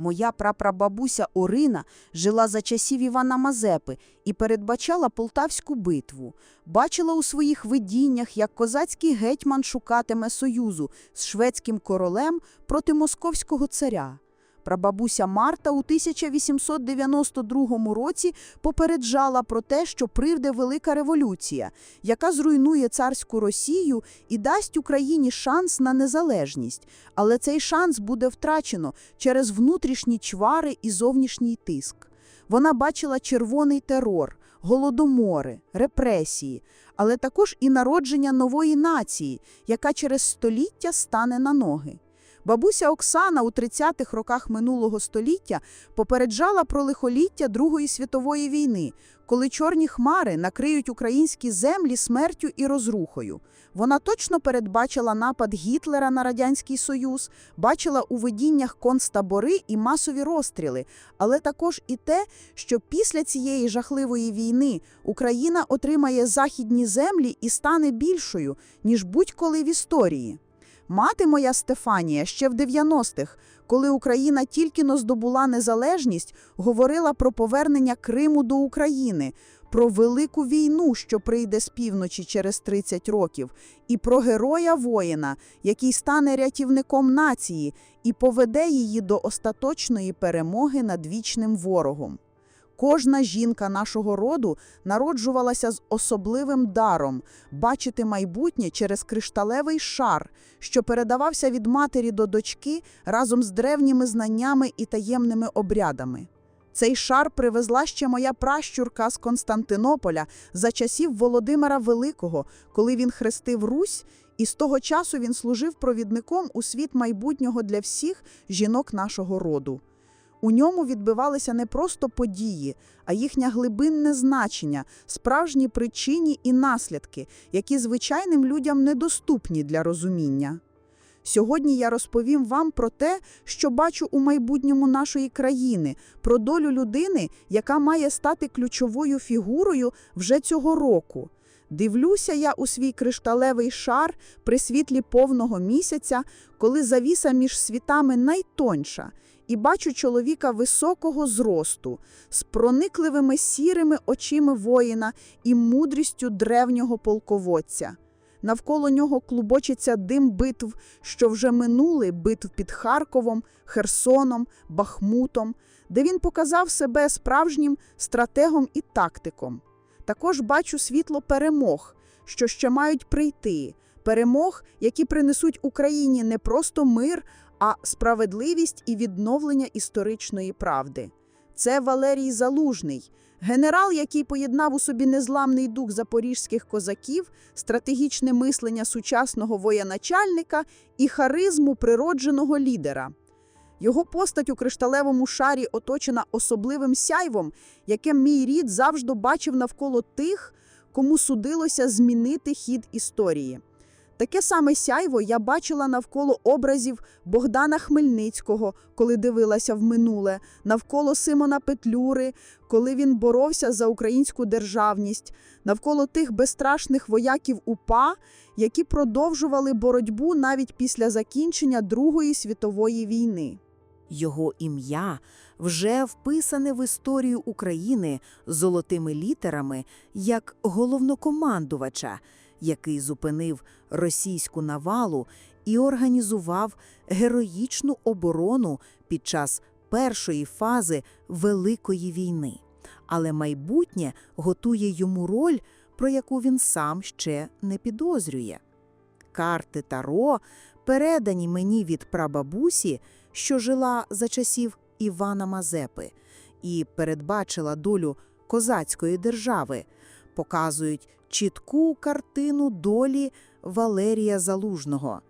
Моя прапрабабуся Орина жила за часів Івана Мазепи і передбачала Полтавську битву. Бачила у своїх видіннях, як козацький гетьман шукатиме союзу з шведським королем проти московського царя. Прабабуся Марта у 1892 році попереджала про те, що прийде велика революція, яка зруйнує царську Росію і дасть Україні шанс на незалежність. Але цей шанс буде втрачено через внутрішні чвари і зовнішній тиск. Вона бачила червоний терор, голодомори, репресії, але також і народження нової нації, яка через століття стане на ноги. Бабуся Оксана у 30-х роках минулого століття попереджала про лихоліття Другої світової війни, коли чорні хмари накриють українські землі смертю і розрухою. Вона точно передбачила напад Гітлера на Радянський Союз, бачила у видіннях концтабори і масові розстріли, але також і те, що після цієї жахливої війни Україна отримає західні землі і стане більшою, ніж будь-коли в історії. Мати моя Стефанія ще в 90-х, коли Україна тільки но здобула незалежність, говорила про повернення Криму до України, про велику війну, що прийде з півночі через 30 років, і про героя воїна, який стане рятівником нації і поведе її до остаточної перемоги над вічним ворогом. Кожна жінка нашого роду народжувалася з особливим даром бачити майбутнє через кришталевий шар, що передавався від матері до дочки разом з древніми знаннями і таємними обрядами. Цей шар привезла ще моя пращурка з Константинополя за часів Володимира Великого, коли він хрестив Русь, і з того часу він служив провідником у світ майбутнього для всіх жінок нашого роду. У ньому відбивалися не просто події, а їхнє глибинне значення, справжні причини і наслідки, які звичайним людям недоступні для розуміння. Сьогодні я розповім вам про те, що бачу у майбутньому нашої країни, про долю людини, яка має стати ключовою фігурою вже цього року. Дивлюся я у свій кришталевий шар при світлі повного місяця, коли завіса між світами найтонша, і бачу чоловіка високого зросту, з проникливими сірими очима воїна і мудрістю древнього полководця. Навколо нього клубочиться дим битв, що вже минули битв під Харковом, Херсоном, Бахмутом, де він показав себе справжнім стратегом і тактиком. Також бачу світло перемог, що ще мають прийти, перемог, які принесуть Україні не просто мир, а справедливість і відновлення історичної правди. Це Валерій Залужний, генерал, який поєднав у собі незламний дух запорізьких козаків, стратегічне мислення сучасного воєначальника і харизму природженого лідера. Його постать у кришталевому шарі оточена особливим сяйвом, яке мій рід завжди бачив навколо тих, кому судилося змінити хід історії. Таке саме сяйво я бачила навколо образів Богдана Хмельницького, коли дивилася в минуле, навколо Симона Петлюри, коли він боровся за українську державність, навколо тих безстрашних вояків УПА, які продовжували боротьбу навіть після закінчення Другої світової війни. Його ім'я вже вписане в історію України золотими літерами як головнокомандувача, який зупинив російську навалу і організував героїчну оборону під час першої фази Великої війни. Але майбутнє готує йому роль, про яку він сам ще не підозрює. Карти Таро, передані мені від прабабусі, що жила за часів Івана Мазепи і передбачила долю козацької держави, показують чітку картину долі Валерія Залужного.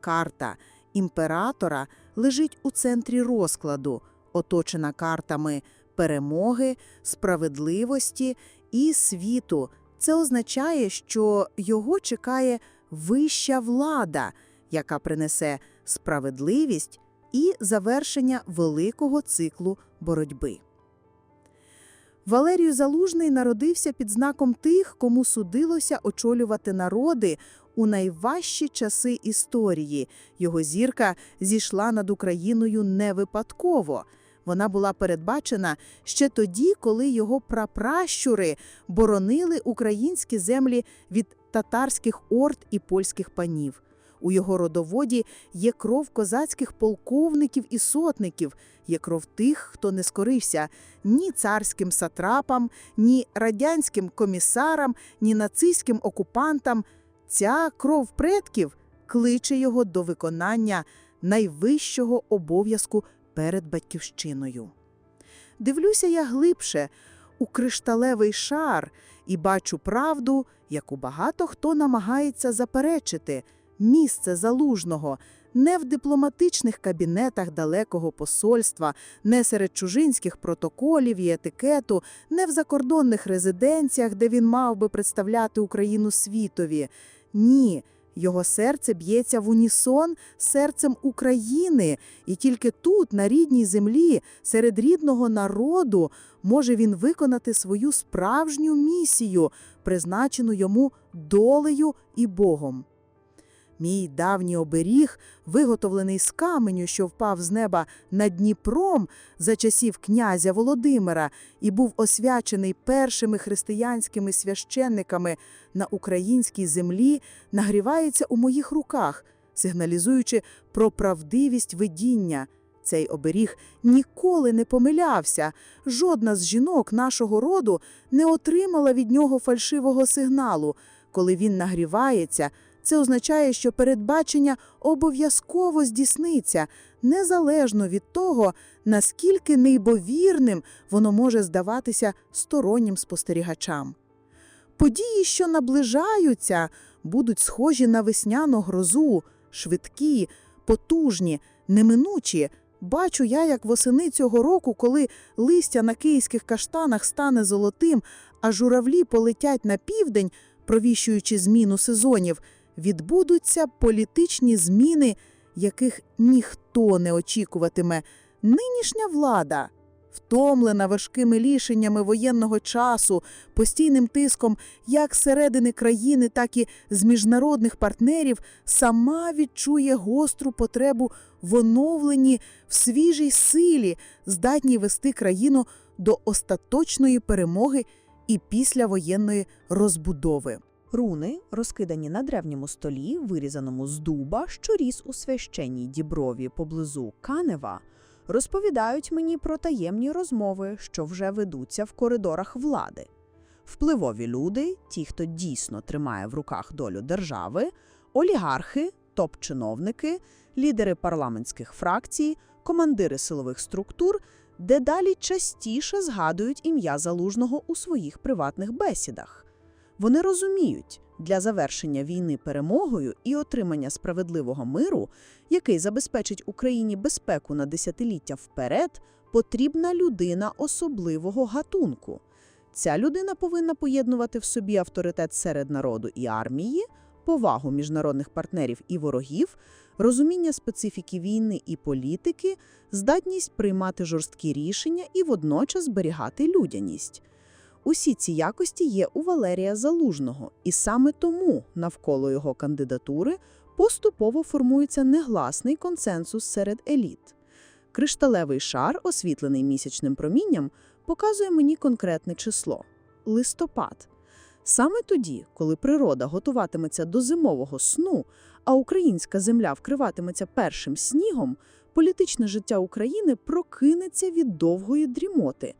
Карта імператора лежить у центрі розкладу, оточена картами перемоги, справедливості і світу. Це означає, що його чекає вища влада, яка принесе справедливість і завершення великого циклу боротьби. Валерію Залужний народився під знаком тих, кому судилося очолювати народи у найважчі часи історії. Його зірка зійшла над Україною не випадково. Вона була передбачена ще тоді, коли його прапращури боронили українські землі від татарських орд і польських панів. У його родоводі є кров козацьких полковників і сотників, є кров тих, хто не скорився ні царським сатрапам, ні радянським комісарам, ні нацистським окупантам. Ця кров предків кличе його до виконання найвищого обов'язку перед батьківщиною. Дивлюся я глибше у кришталевий шар і бачу правду, яку багато хто намагається заперечити місце залужного не в дипломатичних кабінетах далекого посольства, не серед чужинських протоколів і етикету, не в закордонних резиденціях, де він мав би представляти Україну світові. Ні, його серце б'ється в унісон серцем України, і тільки тут, на рідній землі, серед рідного народу, може він виконати свою справжню місію, призначену йому долею і Богом. Мій давній оберіг, виготовлений з каменю, що впав з неба над Дніпром за часів князя Володимира і був освячений першими християнськими священниками на українській землі, нагрівається у моїх руках, сигналізуючи про правдивість видіння. Цей оберіг ніколи не помилявся. Жодна з жінок нашого роду не отримала від нього фальшивого сигналу. Коли він нагрівається, це означає, що передбачення обов'язково здійсниться, незалежно від того, наскільки неймовірним воно може здаватися стороннім спостерігачам. Події, що наближаються, будуть схожі на весняну грозу, швидкі, потужні, неминучі. Бачу я, як восени цього року, коли листя на київських каштанах стане золотим, а журавлі полетять на південь, провіщуючи зміну сезонів, відбудуться політичні зміни, яких ніхто не очікуватиме. Нинішня влада, втомлена важкими рішеннями воєнного часу, постійним тиском як зсередини країни, так і з міжнародних партнерів, сама відчує гостру потребу в оновленні, в свіжій силі, здатній вести країну до остаточної перемоги і післявоєнної розбудови. Руни, розкидані на древньому столі, вирізаному з дуба, що ріс у священній діброві поблизу Канева, розповідають мені про таємні розмови, що вже ведуться в коридорах влади. Впливові люди, ті, хто дійсно тримає в руках долю держави, олігархи, топ-чиновники, лідери парламентських фракцій, командири силових структур дедалі частіше згадують ім'я залужного у своїх приватних бесідах. Вони розуміють, для завершення війни перемогою і отримання справедливого миру, який забезпечить Україні безпеку на десятиліття вперед, потрібна людина особливого гатунку. Ця людина повинна поєднувати в собі авторитет серед народу і армії, повагу міжнародних партнерів і ворогів, розуміння специфіки війни і політики, здатність приймати жорсткі рішення і водночас зберігати людяність. Усі ці якості є у Валерія Залужного, і саме тому навколо його кандидатури поступово формується негласний консенсус серед еліт. Кришталевий шар, освітлений місячним промінням, показує мені конкретне число листопад. Саме тоді, коли природа готуватиметься до зимового сну, а українська земля вкриватиметься першим снігом, політичне життя України прокинеться від довгої дрімоти.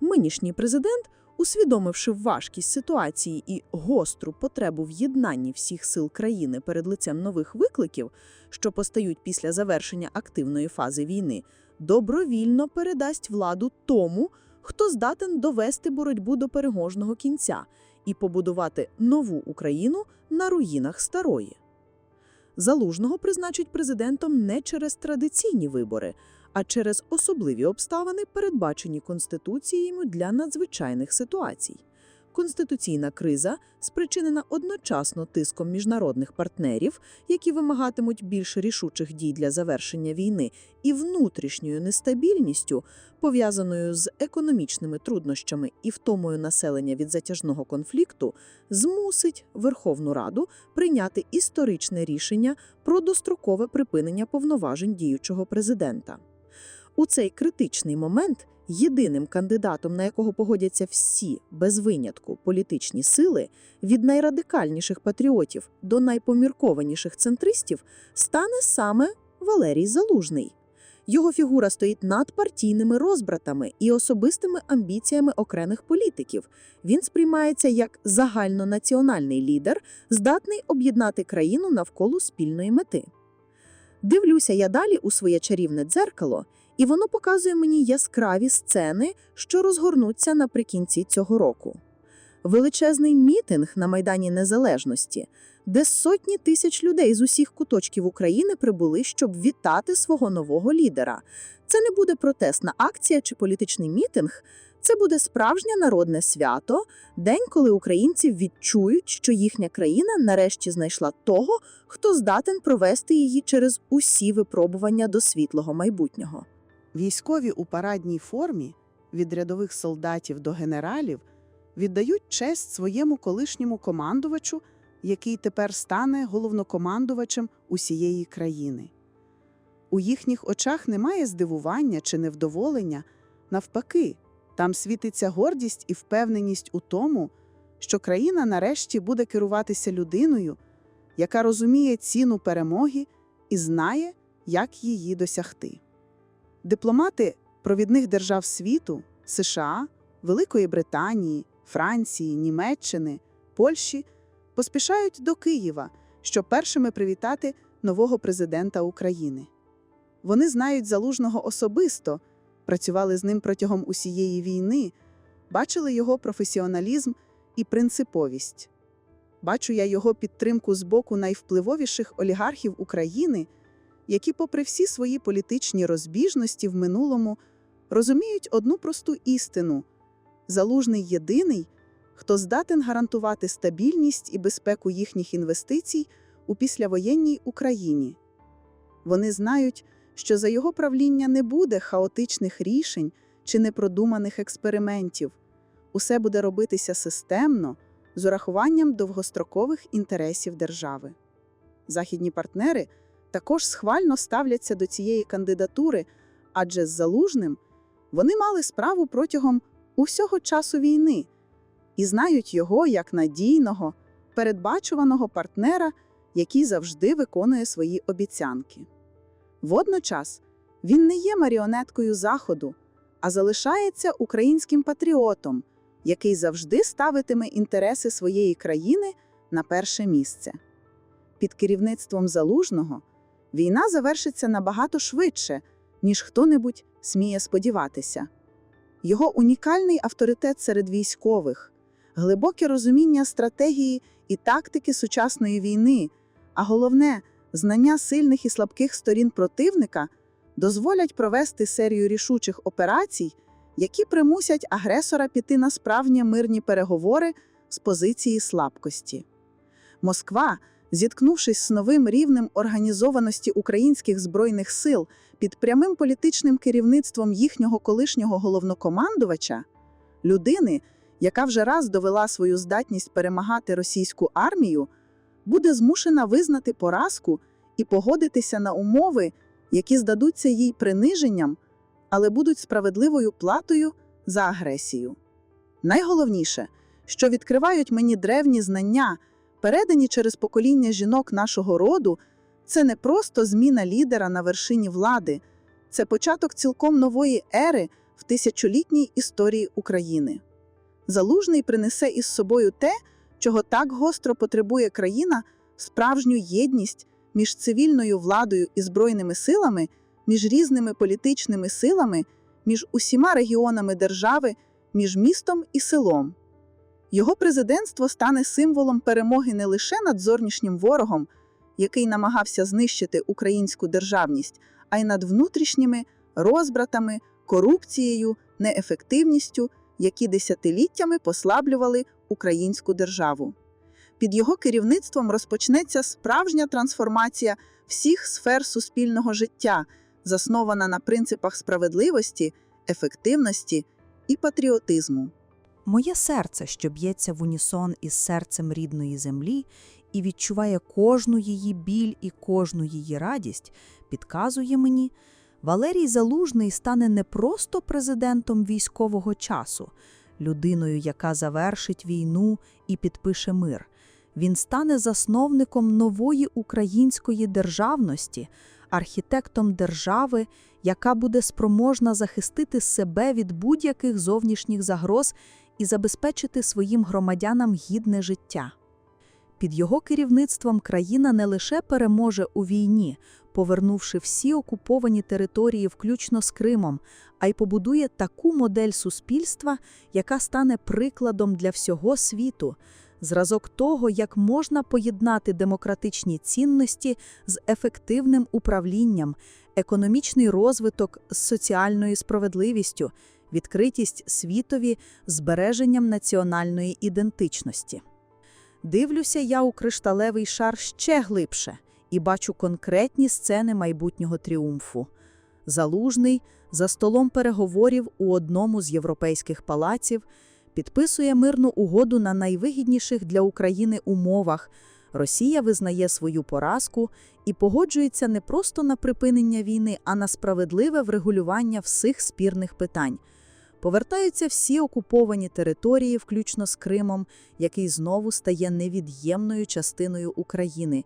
Нинішній президент усвідомивши важкість ситуації і гостру потребу в єднанні всіх сил країни перед лицем нових викликів, що постають після завершення активної фази війни, добровільно передасть владу тому, хто здатен довести боротьбу до переможного кінця і побудувати нову Україну на руїнах старої. Залужного призначить президентом не через традиційні вибори, а через особливі обставини, передбачені Конституцією для надзвичайних ситуацій. Конституційна криза спричинена одночасно тиском міжнародних партнерів, які вимагатимуть більш рішучих дій для завершення війни, і внутрішньою нестабільністю, пов'язаною з економічними труднощами і втомою населення від затяжного конфлікту, змусить Верховну Раду прийняти історичне рішення про дострокове припинення повноважень діючого президента. У цей критичний момент єдиним кандидатом, на якого погодяться всі без винятку політичні сили, від найрадикальніших патріотів до найпоміркованіших центристів, стане саме Валерій Залужний. Його фігура стоїть над партійними розбратами і особистими амбіціями окремих політиків. Він сприймається як загальнонаціональний лідер, здатний об'єднати країну навколо спільної мети. Дивлюся я далі у своє чарівне дзеркало, і воно показує мені яскраві сцени, що розгорнуться наприкінці цього року. Величезний мітинг на Майдані Незалежності, де сотні тисяч людей з усіх куточків України прибули, щоб вітати свого нового лідера. Це не буде протестна акція чи політичний мітинг, це буде справжнє народне свято, день, коли українці відчують, що їхня країна нарешті знайшла того, хто здатен провести її через усі випробування до світлого майбутнього. Військові у парадній формі, від рядових солдатів до генералів, віддають честь своєму колишньому командувачу, який тепер стане головнокомандувачем усієї країни. У їхніх очах немає здивування чи невдоволення, навпаки, там світиться гордість і впевненість у тому, що країна нарешті буде керуватися людиною, яка розуміє ціну перемоги і знає, як її досягти. Дипломати провідних держав світу США, Великої Британії, Франції, Німеччини, Польщі поспішають до Києва, щоб першими привітати нового президента України. Вони знають залужного особисто, працювали з ним протягом усієї війни, бачили його професіоналізм і принциповість. Бачу я його підтримку з боку найвпливовіших олігархів України які, попри всі свої політичні розбіжності в минулому, розуміють одну просту істину залужний єдиний, хто здатен гарантувати стабільність і безпеку їхніх інвестицій у післявоєнній Україні. Вони знають, що за його правління не буде хаотичних рішень чи непродуманих експериментів. Усе буде робитися системно з урахуванням довгострокових інтересів держави. Західні партнери також схвально ставляться до цієї кандидатури, адже з залужним вони мали справу протягом усього часу війни і знають його як надійного, передбачуваного партнера, який завжди виконує свої обіцянки. Водночас він не є маріонеткою Заходу, а залишається українським патріотом, який завжди ставитиме інтереси своєї країни на перше місце. Під керівництвом залужного війна завершиться набагато швидше, ніж хто-небудь сміє сподіватися. Його унікальний авторитет серед військових, глибоке розуміння стратегії і тактики сучасної війни, а головне знання сильних і слабких сторін противника дозволять провести серію рішучих операцій, які примусять агресора піти на справжні мирні переговори з позиції слабкості. Москва зіткнувшись з новим рівнем організованості українських збройних сил під прямим політичним керівництвом їхнього колишнього головнокомандувача, людини, яка вже раз довела свою здатність перемагати російську армію, буде змушена визнати поразку і погодитися на умови, які здадуться їй приниженням, але будуть справедливою платою за агресію. Найголовніше, що відкривають мені древні знання передані через покоління жінок нашого роду, це не просто зміна лідера на вершині влади, це початок цілком нової ери в тисячолітній історії України. Залужний принесе із собою те, чого так гостро потребує країна, справжню єдність між цивільною владою і збройними силами, між різними політичними силами, між усіма регіонами держави, між містом і селом. Його президентство стане символом перемоги не лише над зовнішнім ворогом, який намагався знищити українську державність, а й над внутрішніми розбратами, корупцією, неефективністю, які десятиліттями послаблювали українську державу. Під його керівництвом розпочнеться справжня трансформація всіх сфер суспільного життя, заснована на принципах справедливості, ефективності і патріотизму. Моє серце, що б'ється в унісон із серцем рідної землі і відчуває кожну її біль і кожну її радість, підказує мені, Валерій Залужний стане не просто президентом військового часу, людиною, яка завершить війну і підпише мир. Він стане засновником нової української державності, архітектом держави, яка буде спроможна захистити себе від будь-яких зовнішніх загроз і забезпечити своїм громадянам гідне життя. Під його керівництвом країна не лише переможе у війні, повернувши всі окуповані території, включно з Кримом, а й побудує таку модель суспільства, яка стане прикладом для всього світу, зразок того, як можна поєднати демократичні цінності з ефективним управлінням, економічний розвиток з соціальною справедливістю, відкритість світові збереженням національної ідентичності. Дивлюся я у кришталевий шар ще глибше і бачу конкретні сцени майбутнього тріумфу. Залужний за столом переговорів у одному з європейських палаців підписує мирну угоду на найвигідніших для України умовах. Росія визнає свою поразку і погоджується не просто на припинення війни, а на справедливе врегулювання всіх спірних питань. Повертаються всі окуповані території, включно з Кримом, який знову стає невід'ємною частиною України.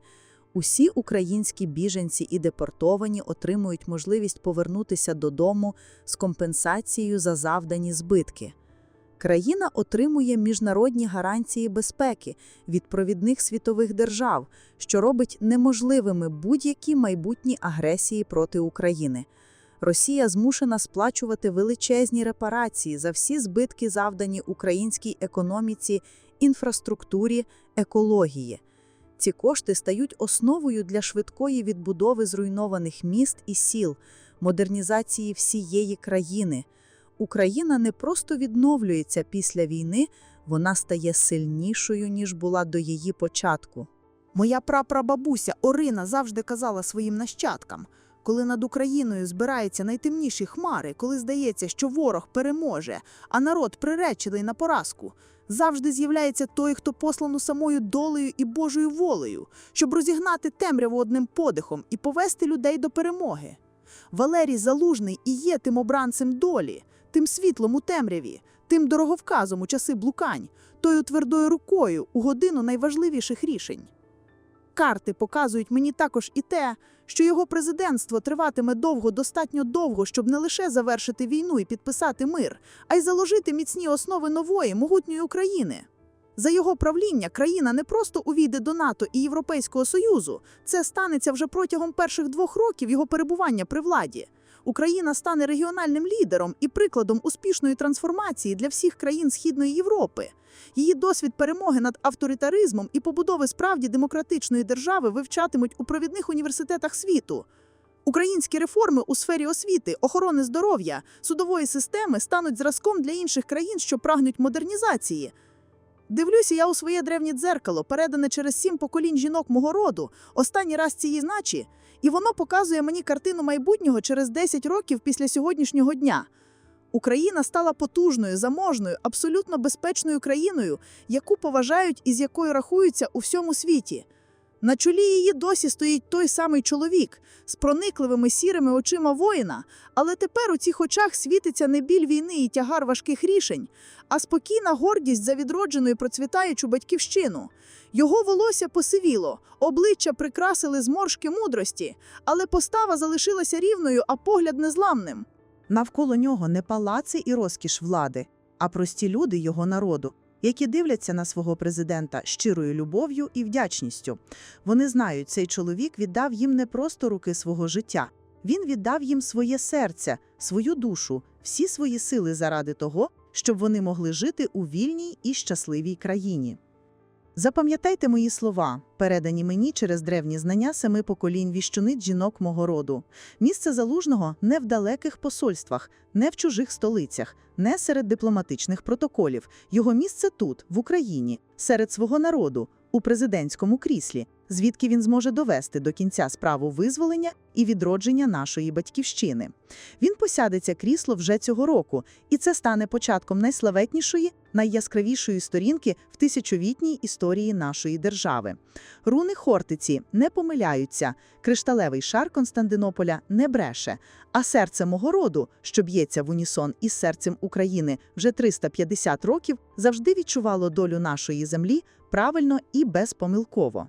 Усі українські біженці і депортовані отримують можливість повернутися додому з компенсацією за завдані збитки. Країна отримує міжнародні гарантії безпеки від провідних світових держав, що робить неможливими будь-які майбутні агресії проти України. Росія змушена сплачувати величезні репарації за всі збитки, завдані українській економіці, інфраструктурі, екології. Ці кошти стають основою для швидкої відбудови зруйнованих міст і сіл, модернізації всієї країни. Україна не просто відновлюється після війни, вона стає сильнішою, ніж була до її початку. Моя прапрабабуся Орина завжди казала своїм нащадкам, коли над Україною збираються найтемніші хмари, коли здається, що ворог переможе, а народ приречений на поразку, завжди з'являється той, хто послану самою долею і Божою волею, щоб розігнати темряву одним подихом і повести людей до перемоги. Валерій Залужний і є тим обранцем долі, тим світлом у темряві, тим дороговказом у часи блукань, тою твердою рукою у годину найважливіших рішень. Карти показують мені також і те, що його президентство триватиме довго, достатньо довго, щоб не лише завершити війну і підписати мир, а й заложити міцні основи нової, могутньої України. За його правління країна не просто увійде до НАТО і Європейського Союзу, це станеться вже протягом перших двох років його перебування при владі. Україна стане регіональним лідером і прикладом успішної трансформації для всіх країн Східної Європи. Її досвід перемоги над авторитаризмом і побудови справді демократичної держави вивчатимуть у провідних університетах світу. Українські реформи у сфері освіти, охорони здоров'я, судової системи стануть зразком для інших країн, що прагнуть модернізації. Дивлюся я у своє древнє дзеркало, передане через сім поколінь жінок мого роду, останній раз цієї ночі, і воно показує мені картину майбутнього через 10 років після сьогоднішнього дня. Україна стала потужною, заможною, абсолютно безпечною країною, яку поважають і з якою рахуються у всьому світі. На чолі її досі стоїть той самий чоловік з проникливими сірими очима воїна, але тепер у цих очах світиться не біль війни і тягар важких рішень, а спокійна гордість за відроджену і процвітаючу батьківщину. Його волосся посивіло, обличчя прикрасили зморшки мудрості, але постава залишилася рівною, а погляд незламним. Навколо нього не палаци і розкіш влади, а прості люди його народу, які дивляться на свого президента щирою любов'ю і вдячністю. Вони знають, цей чоловік віддав їм не просто руки свого життя, він віддав їм своє серце, свою душу, всі свої сили заради того, щоб вони могли жити у вільній і щасливій країні. Запам'ятайте мої слова, передані мені через древні знання семи поколінь віщуни жінок мого роду. Місце залужного не в далеких посольствах, не в чужих столицях, не серед дипломатичних протоколів. Його місце тут, в Україні, серед свого народу, у президентському кріслі, звідки він зможе довести до кінця справу визволення і відродження нашої батьківщини. Він посяде це крісло вже цього року, і це стане початком найславетнішої, найяскравішої сторінки в тисячовітній історії нашої держави. Руни Хортиці не помиляються, кришталевий шар Константинополя не бреше, а серце мого роду, що б'ється в унісон із серцем України вже 350 років, завжди відчувало долю нашої землі правильно і безпомилково.